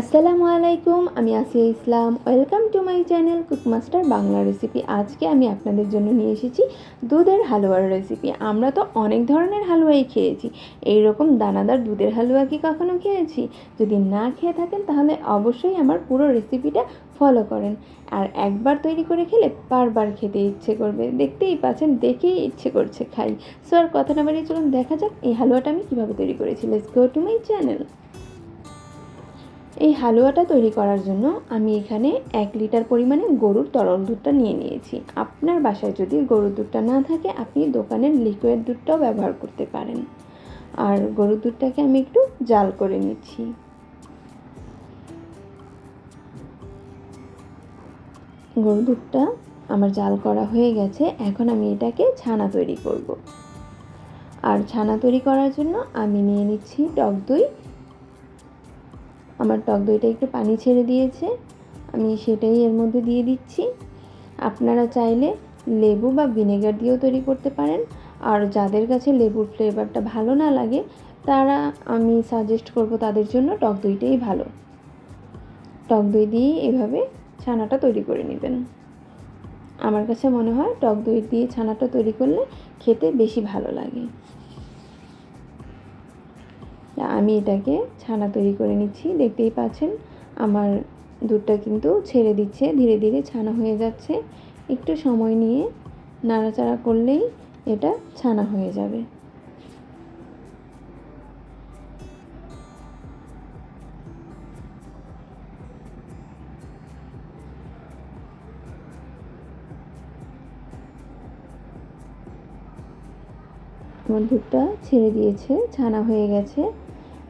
আসসালামু আলাইকুম, আমি Asiya Islam. Welcome to my channel Cookmaster Bangla recipe আজকে আমি আপনাদের জন্য নিয়ে এসেছি দুধের হালুয়ার রেসিপি আমরা তো অনেক ধরনের হালুয়াই খেয়েছি। এই রকম দানাদার দুধের হালুয়া কি কখনো খেয়েছি? যদি না খেয়ে থাকেন, তাহলে অবশ্যই আমার পুরো রেসিপিটা ফলো করেন। আর একবার তৈরি করে খেলে বারবার খেতে ইচ্ছে করবে। দেখতেই পাচ্ছেন, দেখেই ইচ্ছে করছে খাই। সো আর কথা না বাড়িয়ে চলুন, দেখা যাক এই হালুয়াটা আমি কীভাবে তৈরি করেছি। Let's go to my channel এই হালুয়াটা তৈরি করার জন্য আমি এখানে এক লিটার পরিমাণে গরুর তরল দুধটা নিয়ে নিয়েছি। আপনার বাসায় যদি গরুর দুধটা না থাকে, আপনি দোকানের লিকুইড দুধটাও ব্যবহার করতে পারেন। আর গরুর দুধটাকে আমি একটু জাল করে নিচ্ছি। গরুর দুধটা আমার জাল করা হয়ে গেছে, এখন আমি এটাকে ছানা তৈরি করব। আর ছানা তৈরি করার জন্য আমি নিয়ে নিচ্ছি টক দই। আমার টক দইটা একটু পানি ছেড়ে দিয়েছে, আমি সেটাই এর মধ্যে দিয়ে দিচ্ছি। আপনারা চাইলে লেবু বা ভিনেগার দিয়েও তৈরি করতে পারেন, আর যাদের কাছে লেবুর ফ্লেভারটা ভালো না লাগে, তারা আমি সাজেস্ট করব তাদের জন্য টক দইটাই ভালো। টক দই দিয়ে এভাবে ছানাটা তৈরি করে নেবেন। আমার কাছে মনে হয় টক দই দিয়ে ছানাটা তৈরি করলে খেতে বেশি ভালো লাগে। আমি এটাকে ছানা তৈরি করে নিচ্ছি। দেখতেই পাচ্ছেন, আমার দুধটা কিন্তু ছেড়ে দিচ্ছে, ধীরে ধীরে ছানা হয়ে যাচ্ছে। একটু সময় নিয়ে নাড়াচাড়া করলেই এটা ছানা হয়ে যাবে। আমার দুধটা ছেড়ে দিয়েছে, ছানা হয়ে গেছে।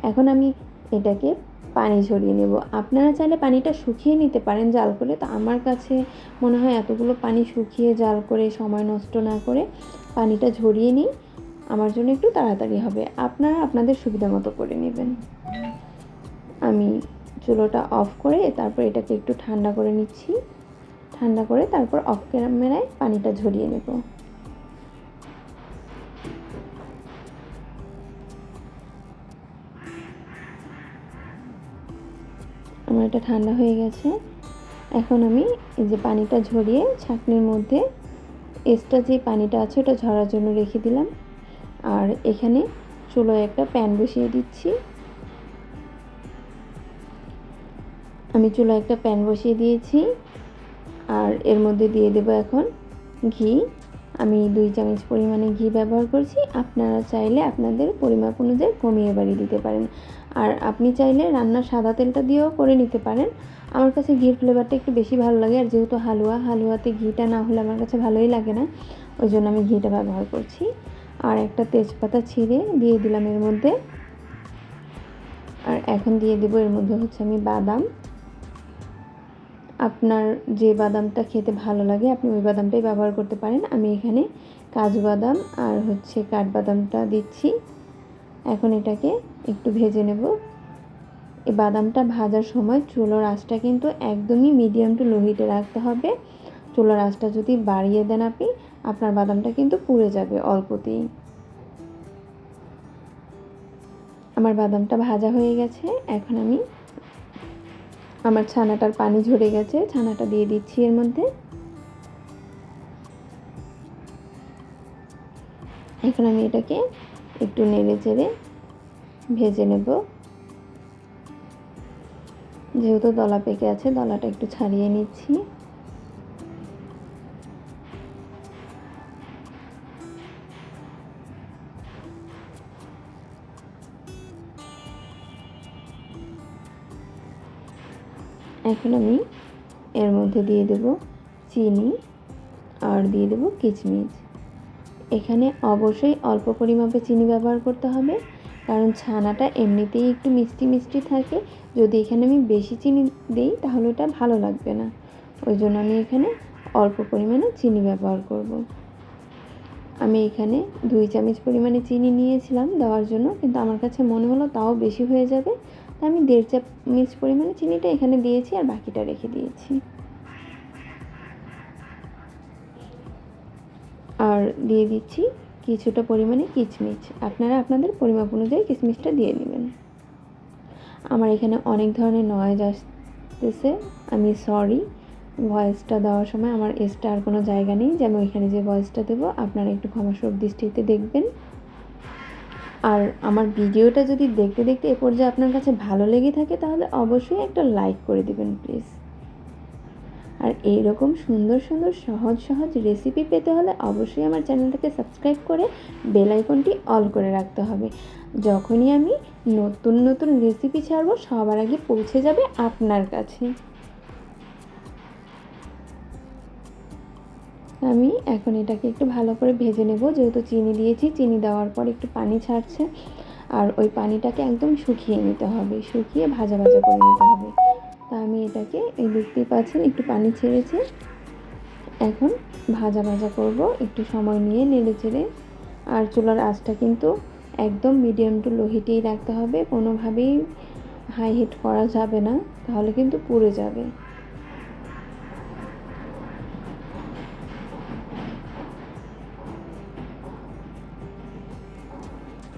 এখন আমি এটাকে পানি ঝরিয়ে নেব। আপনারা চাইলে পানিটা শুকিয়ে নিতে পারেন জাল করে। তো আমার কাছে মনে হয় এতগুলো পানি শুকিয়ে জাল করে, সময় নষ্ট না করে পানিটা ঝরিয়ে নিই। আমার জন্য একটু তাড়াতাড়ি হবে। আপনারা আপনাদের সুবিধা মতো করে নেবেন। আমি চুলোটা অফ করে তারপর এটাকে একটু ঠান্ডা করে নিচ্ছি। ঠান্ডা করে তারপর অফ ক্যামেরায় পানিটা ঝরিয়ে নেব। আমার এটা ঠান্ডা হয়ে গেছে। এখন আমি এই যে পানিটা ঝরিয়ে ছাঁকনির মধ্যে এক্সট্রা যে পানিটা আছে ওটা ঝরার জন্য রেখে দিলাম। আর এখানে চুলোয় একটা প্যান বসিয়ে দিচ্ছি। আমি চুলোয় একটা প্যান বসিয়ে দিয়েছি। আর এর মধ্যে দিয়ে দেব এখন ঘি। আমি দুই চামচ পরিমাণে ঘি ব্যবহার করছি। আপনারা চাইলে আপনাদের পরিমাপ অনুযায়ী কমিয়ে বাড়িয়ে দিতে পারেন। আর আপনি চাইলে রান্নার সাদা তেলটা দিয়েও করে নিতে পারেন। আমার কাছে ঘির ফ্লেভারটা একটু বেশি ভালো লাগে। আর যেহেতু হালুয়া, হালুয়াতে ঘিটা না হলে আমার কাছে ভালোই লাগে না। ওই জন্য আমি ঘিটা ব্যবহার করছি। আর একটা তেজপাতা ছিঁড়ে দিয়ে দিলাম এর মধ্যে। আর এখন দিয়ে দেবো এর মধ্যে হচ্ছে আমি বাদাম। আপনার যে বাদামটা খেতে ভালো লাগে, আপনি ওই বাদামটাই ব্যবহার করতে পারেন। আমি এখানে কাজু বাদাম আর হচ্ছে কাঠবাদামটা দিচ্ছি। এখন এটাকে একটু ভেজে নেব। এই বাদামটা ভাজার সময় চুলোর আঁচটা কিন্তু একদমই মিডিয়াম টু লো হিটে রাখতে হবে। চুলোর আঁচটা যদি বাড়িয়ে দেন আপনি, আপনার বাদামটা কিন্তু পুড়ে যাবে অল্পতেই। আমার বাদামটা ভাজা হয়ে গেছে। এখন আমি আমার ছানাটার পানি ঝরে গেছে, ছানাটা দিয়ে দিচ্ছি এর মধ্যে। এখন আমি এটাকে একটু নেড়ে চেড়ে ভেজে নেব। যেহেতু দলা পেকে আছে, দলাটা একটু ছাড়িয়ে নিচ্ছি। এখন আমি এর মধ্যে দিয়ে দেব চিনি আর দিয়ে দেব কিচমিচ। এখানে অবশ্যই অল্প পরিমাপে চিনি ব্যবহার করতে হবে, কারণ ছানাটা এমনিতেই একটু মিষ্টি মিষ্টি থাকে। যদি এখানে আমি বেশি চিনি দিই, তাহলে ওটা ভালো লাগবে না। ওই জন্য আমি এখানে অল্প পরিমাণে চিনি ব্যবহার করব। আমি এখানে দুই চামচ পরিমাণে চিনি নিয়েছিলাম দেওয়ার জন্য, কিন্তু আমার কাছে মনে হলো তাও বেশি হয়ে যাবে। আমি দেড় চামচ পরিমাণে চিনিটা এখানে দিয়েছি আর বাকিটা রেখে দিয়েছি। আর দিয়ে দিচ্ছি কিছুটা পরিমাণে কিচমিচ। আপনারা আপনাদের পরিমাপ অনুযায়ী কিচমিচটা দিয়ে নেবেন। আমার এখানে অনেক ধরনের নয়েজ আসতেছে। আমি সরি ভয়েসটা দেওয়ার সময় আমার এক্সট্রা আর কোনো জায়গা নেই যে আমি ওইখানে যে ভয়েসটা দেবো, আপনারা একটু ক্ষমাসুর দৃষ্টিতে দেখবেন। আর আমার ভিডিওটা যদি দেখতে দেখতে এ পর্যায়ে আপনার কাছে ভালো লেগে থাকে, তাহলে অবশ্যই একটা লাইক করে দেবেন প্লিজ আর এইরকম সুন্দর সুন্দর সহজ সহজ রেসিপি পেতে হলে অবশ্যই আমার চ্যানেলটাকে সাবস্ক্রাইব করে বেল আইকনটি অল করে রাখতে হবে। যখনই আমি নতুন নতুন রেসিপি ছাড়বো, সবার আগে পৌঁছে যাবে আপনার কাছে। আমি এখন এটাকে একটু ভালো করে ভেজে নেব। যেহেতু চিনি দিয়েছি, চিনি দেওয়ার পর একটু পানি ছাড়ছে। আর ওই পানিটাকে একদম শুকিয়ে নিতে হবে, শুকিয়ে ভাজা ভাজা করে নিতে হবে। তা আমি এটাকে, এই দেখতেই পাচ্ছেন, একটু পানি ছেড়েছে। এখন ভাজা ভাজা করব, একটু সময় নিয়ে নেড়ে চেড়ে। আর চুলার আঁচটা কিন্তু একদম মিডিয়াম টু লো হিটেই রাখতে হবে। কোনোভাবেই হাই হিট করা যাবে না, তাহলে কিন্তু পুড়ে যাবে।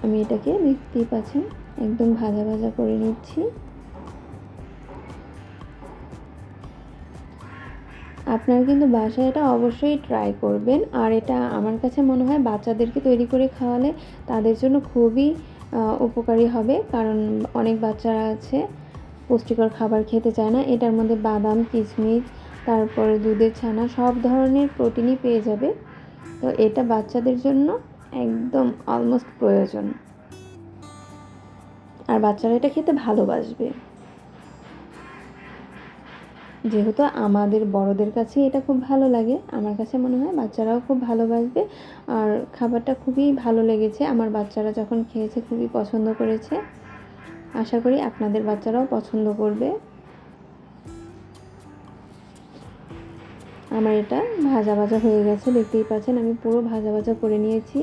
আমি এটাকে দেখতেই পাচ্ছেন, একদম ভাজা ভাজা করে নিচ্ছি। আপনারা কিন্তু বাসায় এটা অবশ্যই ট্রাই করবেন, আর এটা আমার কাছে মনে হয় বাচ্চাদেরকে তৈরি করে খাওয়ালে তাদের জন্য খুবই উপকারী হবে, কারণ অনেক বাচ্চারা আছে, পুষ্টিকর খাবার খেতে চায় না। এটার মধ্যে বাদাম কিশমিশ তারপরে দুধের ছানা, সব ধরনের প্রোটিনই পেয়ে যাবে। তো এটা বাচ্চাদের জন্য একদম অলমোস্ট প্রয়োজন। আর বাচ্চারা এটা খেতে ভালোবাসবে। যেহেতু আমাদের বড়দের কাছে এটা খুব ভালো লাগে, আমার কাছে মনে হয় বাচ্চারাও খুব ভালোবাসবে। আর খাবারটা খুবই ভালো লেগেছে, আমার বাচ্চারা যখন খেয়েছে খুবই পছন্দ করেছে। আশা করি আপনাদের বাচ্চারাও পছন্দ করবে। আমার এটা ভাজা ভাজা হয়ে গেছে, দেখতেই পাচ্ছেন আমি পুরো ভাজা ভাজা করে নিয়েছি।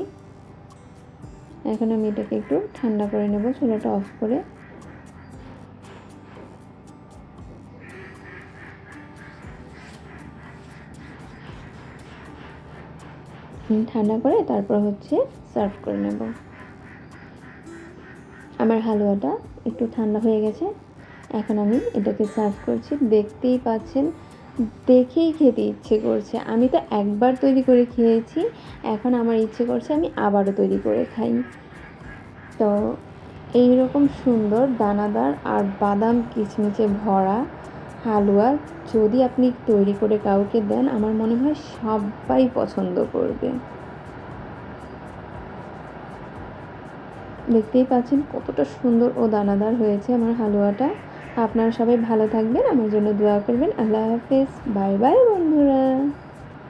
এখন আমি এটাকে একটু ঠান্ডা করে নেব, চুলাটা অফ করে। ঠান্ডা করে তারপর হচ্ছে সার্ভ করে নেব। আমার হালুয়াটা একটু ঠান্ডা হয়ে গেছে, এখন আমি এটাকে সার্ভ করছি। দেখতেই পাচ্ছেন দেখেই খেতে ইচ্ছে করছে। আমি তো একবার তৈরি করে খেয়েছি, এখন আমার ইচ্ছে করছে আমি আবারও তৈরি করে খাই। তো এই রকম সুন্দর দানাদার আর বাদাম কিচমিচে ভরা হালুয়া যদি আপনি তৈরি করে কাউকে দেন, আমার মনে হয় সবাই পছন্দ করবে। দেখতেই পাচ্ছেন কতটা সুন্দর ও দানাদার হয়েছে আমার হালুয়াটা। আপনারা সবাই ভালো থাকবেন আমার জন্য দোয়া করবেন। আল্লাহ হাফেজ। বাই বাই বন্ধুরা।